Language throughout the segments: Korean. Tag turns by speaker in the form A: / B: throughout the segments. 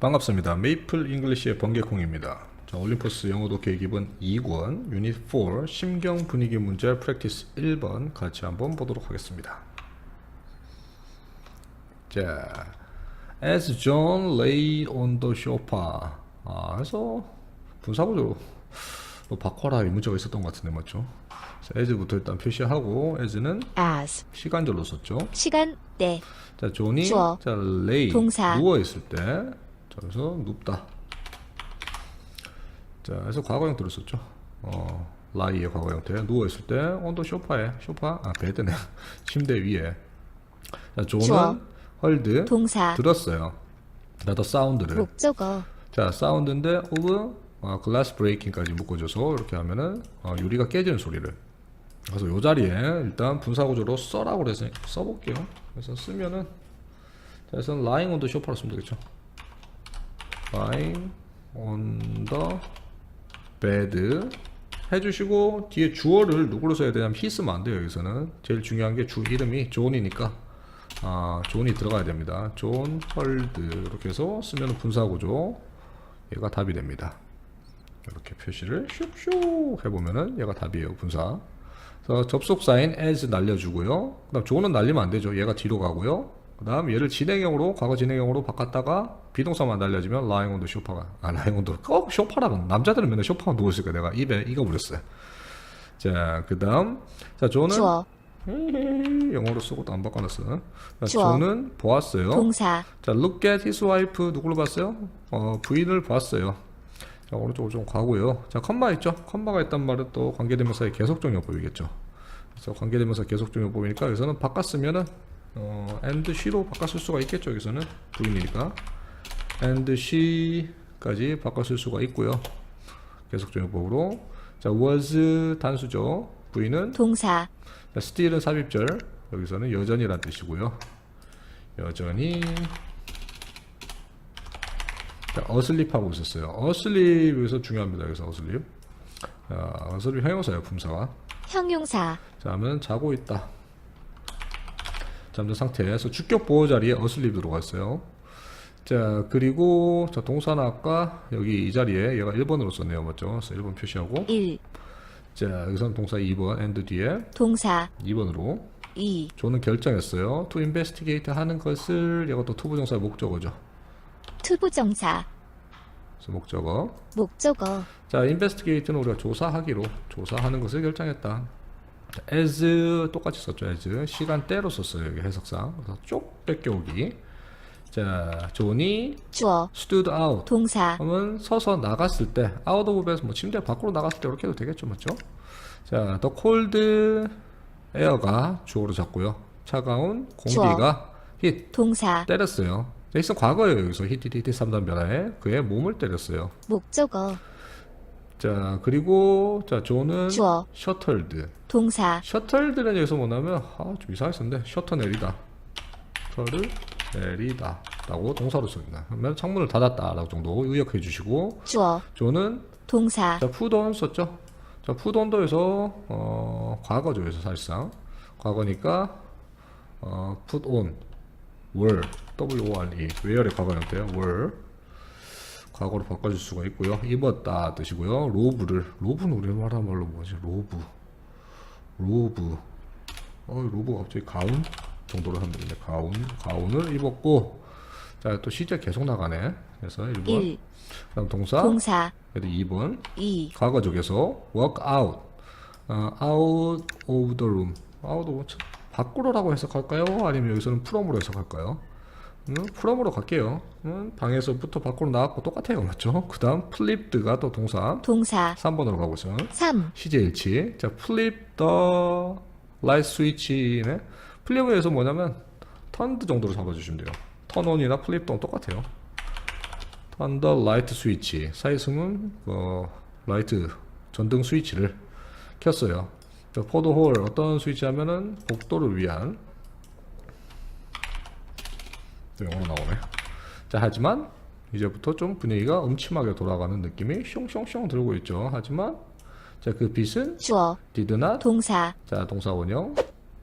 A: 반갑습니다. 메이플 잉글리시의 번개콩입니다. 자, 올림포스 영어 독해 기본 2권 유닛 4 심경 분위기 문제 프랙티스 1번 같이 한번 보도록 하겠습니다. 자, as John lay on the sofa. 아, 그래서 분사구조 뭐 바꿔라 이 문자가 있었던 것 같은데 맞죠? 자, as부터 일단 표시하고 as는
B: as
A: 시간절로 썼죠.
B: 시간 때
A: 자, 존이
B: 주어.
A: 자, lay
B: 동사.
A: 누워 있을 때. 자, 그래서 눕다. 자, 그래서 과거 형태로 썼죠. 어, lie의 과거 형태. 누워 있을 때 온도 소파에 소파 아, 베드네. 침대 위에. 자,
B: 주어.
A: 헐드
B: 동사
A: 들었어요. 나도 사운드를.
B: 목적어
A: 자, 사운드인데 of 어, glass breaking까지 묶어줘서 이렇게 하면은 어, 유리가 깨지는 소리를. 그래서 요 자리에 일단 분사구조로 써라고 그래서 써볼게요. 그래서 쓰면은 자, 그래서 on the sofa로 쓰면 되겠죠. Lying on the bed 해주시고 뒤에 주어를 누구로 써야 되냐면 he 쓰면 안 돼요 여기서는. 제일 중요한 게 주 이름이 존이니까. 아 존이 들어가야 됩니다. 존 헐드 이렇게 해서 쓰면 분사구조. 얘가 답이 됩니다. 이렇게 표시를 슉슉 해보면은 얘가 답이에요 분사. 그래서 접속사인 as 날려주고요. 그 다음 존은 날리면 안 되죠. 얘가 뒤로 가고요 그 다음 얘를 진행형으로 과거 진행형으로 바꿨다가 비동사만 날려주면 the sofa가 아 the 꼭 소파라고 남자들은 맨날 소파가 누워있으니까 내가 입에 익어버렸어요 자그 다음 자 존은
B: 주어
A: 영어로 쓰고 또안 바꿔놨어 자,
B: 주어.
A: 존은 보았어요
B: 동사
A: 자, look at his wife 누구로 봤어요? 어, 부인을 봤어요. 자, 오른쪽으로 좀 가고요. 자, 컴마 있죠? 컴마가 있단 말은 또 관계대명사의 계속적 용법이겠죠. 그래서 관계대명사 계속적 용법이니까 여기서는 바꿨으면은 어, and she로 바꿨을 수가 있겠죠. 여기서는 부인이니까 and she까지 바꿨을 수가 있고요. 계속적용법으로 자, was 단수죠. 부인은
B: 동사
A: 자, still은 삽입절 여기서는 여전이란 뜻이고요. 여전히 자, 어슬립하고 있었어요. 어슬립 여기서 중요합니다. 여기서 어슬립. 자, 어슬립 형용사예요. 품사가.
B: 형용사
A: 자, 하면 자고 있다. 잠든 상태에서 주격 보호 자리에 어슬립 들어가 있어요. 자, 그리고 자, 동사는 아까 여기 이 자리에 얘가 1번으로 썼네요. 맞죠? 그래서 1번 표시하고
B: 1
A: 자, 여기서는 동사 2번 and 뒤에
B: 동사
A: 2번으로
B: 2
A: 저는 결정했어요. to investigate 하는 것을 이것도 투부정사의 목적어죠.
B: 투부정사
A: 그래서 목적어.
B: 목적어
A: 자, investigate는 우리가 조사하기로 조사하는 것을 결정했다. 자, as 똑같이 썼죠. as 시간대로 썼어요. 여기 해석상. 그래서 쪽 뺏겨오기. 자, 존이
B: 주어
A: stood out.
B: 동사
A: 하면 서서 나갔을 때 out of bed에서 뭐 침대 밖으로 나갔을 때 이렇게 해도 되겠죠, 맞죠? 자, the cold air가 주어로 잡고요. 차가운 공기가 hit
B: 동사
A: 때렸어요. 자, 있어 과거예요. 여기서 hit hit hit 3단 변화에 그의 몸을 때렸어요.
B: 목적어
A: 자, 그리고 자, 존은
B: 주어
A: 셔틀드.
B: 동사
A: 셔틀드는 여기서 뭐냐면 아, 좀 이상했었는데 셔터 내리다. 셔를 내리다. 라고 동사로 씁니다. 그러면 창문을 닫았다. 라고 정도 의역해 주시고
B: 주어
A: 존은
B: 동사
A: 자, 푸돈 썼죠? 자, 푸돈도에서 어, 과거죠. 여기서 사실상 과거니까 어, put on were W O R E where의 과거 형태예요. were 과거로 바꿔줄 수가 있고요. 입었다 뜻이고요. 로브를 로브는 우리말한 말로 뭐지? 로브 로브 어 로브가 갑자기 가운 정도로 하면 되는데 가운 가운을 입었고 자 또 시제 계속 나가네. 그래서 1번
B: 1
A: 그다음 동사
B: 동사
A: 그래도 2번
B: 2
A: 과거적에서 walk out 어, out of the room out of 밖으로라고 해석할까요? 아니면 여기서는 from으로 해석할까요? 음, from으로 갈게요. 음, 방에서부터 밖으로 나왔고 똑같아요, 맞죠? 그 다음 flipped가 또 동사
B: 동사
A: 3번으로 가고 있어요.
B: 3
A: 시제일치. 자, flip the light switch네. 플립은 여기서 뭐냐면 turned 정도로 잡아주시면 돼요. flip 도 똑같아요. the light switch. 사이승은 어, 라이트 전등 스위치를 켰어요. hall 어떤 스위치 하면은 복도를 위한 또 영어로 나오네. 자, 하지만 이제부터 좀 분위기가 음침하게 돌아가는 느낌이 숑숑숑 들고 있죠. 하지만 자, 그 빛은
B: 주어
A: did not
B: 동사
A: 자, 동사 원형.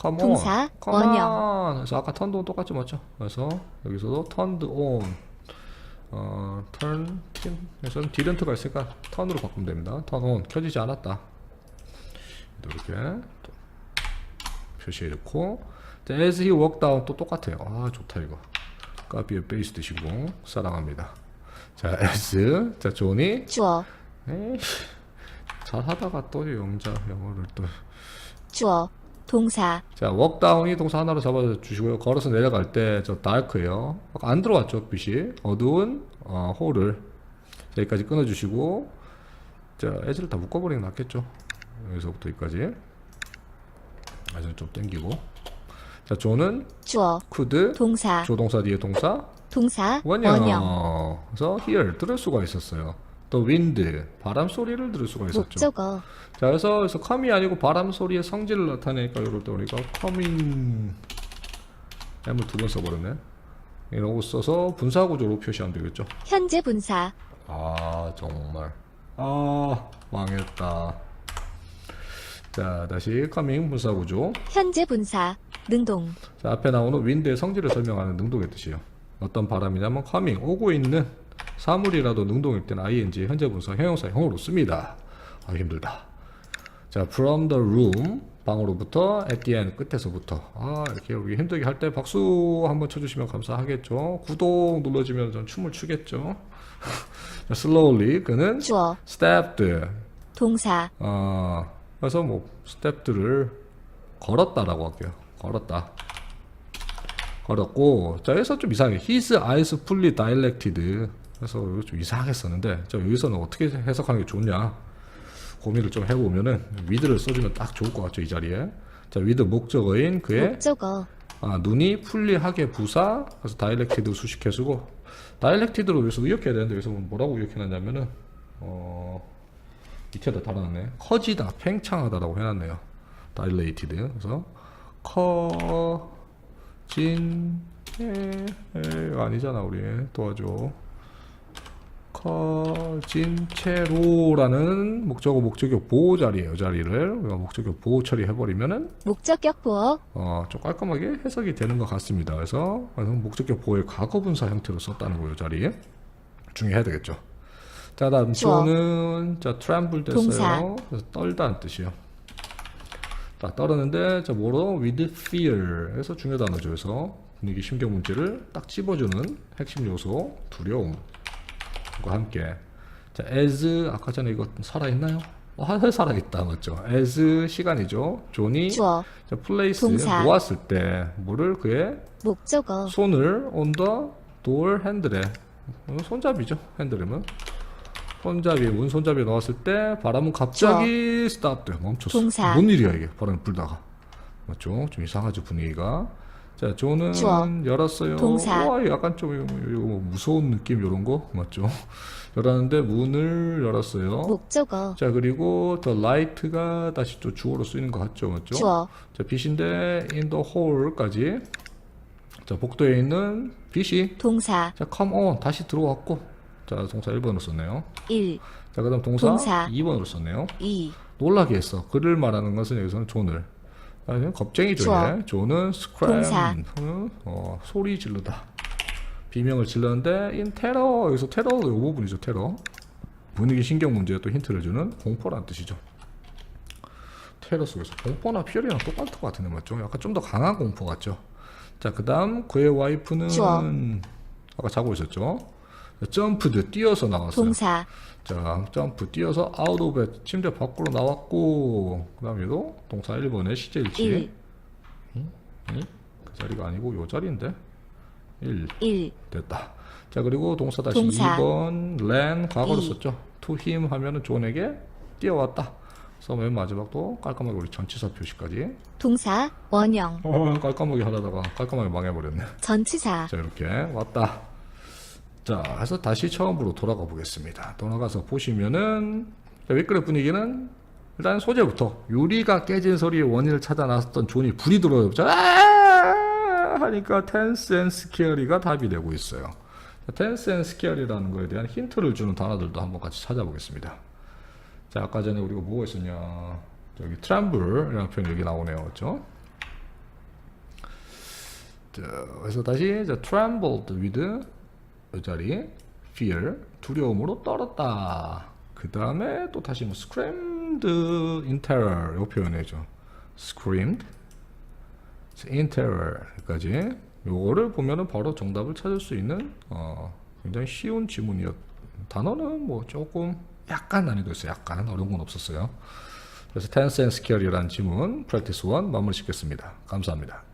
A: come on.
B: 동사
A: come
B: 원형.
A: on. 그래서 아까 turned on 똑같죠, 맞죠? 그래서 여기서도 turned on. 어, turn 팀에서는 didn't가 있으니까 턴으로 바꾸면 됩니다. turn on 켜지지 않았다. 이렇게 또 표시해 놓고 자, as he walked down 또 똑같아요. 아 좋다 이거. 카피에 베이스 드시고 사랑합니다. 자 as 자 존이
B: 주어,
A: 에이 잘하다가 또 영자 영어를 또
B: 주어, 동사,
A: 자, 웍다운이 동사 하나로 잡아주시고요. 걸어서 내려갈 때 저 다크예요. 안 들어왔죠, 빛이. 어두운 어, 홀을 여기까지 끊어주시고 자, 에지를 다 묶어버리는 게 낫겠죠. 여기서부터 여기까지. 아주 좀 당기고. 자, 조는
B: 주어,
A: could
B: 동사,
A: 조동사 뒤에 동사
B: 동사,
A: 원형.
B: 원형,
A: 그래서 here 들을 수가 있었어요. 또 wind 바람 소리를 들을 수가 있었죠.
B: 목적어,
A: 자, 그래서, 그래서 com이 아니고 바람 소리의 성질을 나타내니까 이럴 때 우리가 coming M을 두 번 써버렸네. 이러고 써서 분사 구조로 표시하면 되겠죠.
B: 현재 분사,
A: 아, 정말. 아, 망했다. 자, 다시 coming 분사 구조.
B: 현재 분사, 능동,
A: 자, 앞에 나오는 wind의 성질을 설명하는 능동의 뜻이에요. 어떤 바람이냐면 coming, 오고 있는 사물이라도 능동일 때는 ing, 현재 분사, 형용사, 형으로 씁니다. 아, 힘들다. 자, from the room, 방으로부터, at the end, 끝에서부터. 아, 이렇게 우리 힘들게 할 때 박수 한번 쳐주시면 감사하겠죠. 구독 눌러주면 전 춤을 추겠죠. 자, slowly, 그는
B: 주어,
A: stepped,
B: 동사,
A: 아, 그래서 뭐 스텝들을 걸었다라고 할게요. 걸었다. 걸었고, 자 여기서 좀 이상해. His eyes fully dilated. 그래서 좀 이상했었는데, 자 여기서는 어떻게 해석하는 게 좋냐? 고민을 좀 해보면은 with를 써주면 딱 좋을 것 같죠 이 자리에. 자 with 목적어인 그의
B: 목적어,
A: 아, 눈이 풀리하게 부사 그래서 다이렉티드 수식해 쓰고 다이렉티드로 여기서 의역해야 되는데 여기서 뭐라고 의역해놨냐면은 어 밑에다 달아놨네 커지다 팽창하다라고 해놨네요 다일레이티드 그래서 커진 에, 에 아니잖아 우리 도와줘 커진 채로라는 목적어 목적격 보호 자리예요 자리를 우리가 목적격 보호 처리해버리면은
B: 목적격 보어,
A: 어, 좀 깔끔하게 해석이 되는 것 같습니다. 그래서 목적격 보호의 과거분사 형태로 썼다는 거예요, 자리에. 중요해야 되겠죠. 자, 다음
B: 주어.
A: 조는 자,
B: 동사.
A: 됐어요. 그래서 떨다는 뜻이에요. 자, 떨었는데 자, 뭐로? with fear. 그래서 중요 단어죠. 그래서 분위기 신경 문제를 딱 집어주는 핵심 요소, 두려움. 과 함께. 자, as 아까 전에 이거 살아있나요? 어, 하- 살아있다 맞죠? as 시간이죠. 존이
B: 주어,
A: 자, 플레이스
B: 동사.
A: 놓았을 때 뭐를 그의
B: 목적어,
A: 손을 온더 돌 핸들에 어, 손잡이죠 핸들이면 손잡이 문 손잡이에 넣었을 때 바람은 갑자기 스탑돼. 멈췄어.
B: 동사.
A: 뭔 일이야 이게? 바람이 불다가. 맞죠? 좀 이상하죠 분위기가. 자 조는
B: 주어.
A: 열었어요.
B: 동사.
A: 와 약간 좀 이거, 이거 뭐 무서운 느낌 이런 거? 맞죠? 열었는데 문을 열었어요.
B: 목적어,
A: 자 그리고 the light가 다시 또 주어로 쓰이는 것 같죠? 맞죠?
B: 주어,
A: 자 빛인데 in the hall까지. 자 복도에 있는 빛이.
B: 동사,
A: 자 come on. 다시 들어왔고 자 동사 1번으로 썼네요
B: 1,
A: 자 그 다음 동사,
B: 동사.
A: 2번으로 썼네요
B: 2,
A: 놀라게 했어 그를 말하는 것은 여기서는 존을 아니 겁쟁이죠. 얘. 존은 scream 어, 소리 지르다 비명을 질렀는데 in terror 여기서 테러 이 부분이죠 테러 분위기 신경 문제에 또 힌트를 주는 공포란 뜻이죠 테러 속에서 공포나 피어리랑 똑같을 것 같은데 맞죠? 약간 좀 더 강한 공포 같죠? 자, 그 다음 그의 와이프는
B: 주어.
A: 아까 자고 있었죠? 점프드 뛰어서 나왔어요.
B: 동사,
A: 자, 점프 뛰어서 아웃 오브 침대 밖으로 나왔고 그 다음 얘도 동사 1번의 시제 일치
B: 1,
A: 그 자리가 아니고 요 자리인데 1
B: 1,
A: 됐다. 자, 그리고 동사 다시
B: 동사.
A: 2번 랜 과거로
B: 이.
A: 썼죠. to him 하면은 존에게 뛰어왔다. 그래서 맨 마지막도 깔끔하게 우리 전치사 표시까지
B: 동사, 원형,
A: 어, 깔끔하게 하다가 깔끔하게 망해버렸네.
B: 전치사,
A: 자, 이렇게 왔다. 자, 그래서 다시 처음으로 돌아가 보겠습니다. 돌아가서 보시면은 자, 윗글의 분위기는 일단 소재부터 유리가 깨진 소리의 원인을 찾아 나섰던 존이 불이 들어요. 하니까 텐스 앤 스케어리가 답이 되고 있어요. 자, 텐스 앤 스케어리라는 거에 대한 힌트를 주는 단어들도 한번 같이 찾아보겠습니다. 자, 아까 전에 우리가 뭐가 있었냐? 저기 트램블이라는 표현이 여기 나오네요. 자, 그래서 다시 자, trembled with 이 자리 fear 두려움으로 떨었다. 그 다음에 또 다시 뭐 screamed in terror 이 표현이죠. screamed in terror까지 요거를 보면은 바로 정답을 찾을 수 있는 어, 굉장히 쉬운 지문이었. 단어는 뭐 조금 약간 난이도 있어요. 약간 어려운 건 없었어요. 그래서 tense and scare이라는 지문 practice 1 마무리 짓겠습니다. 감사합니다.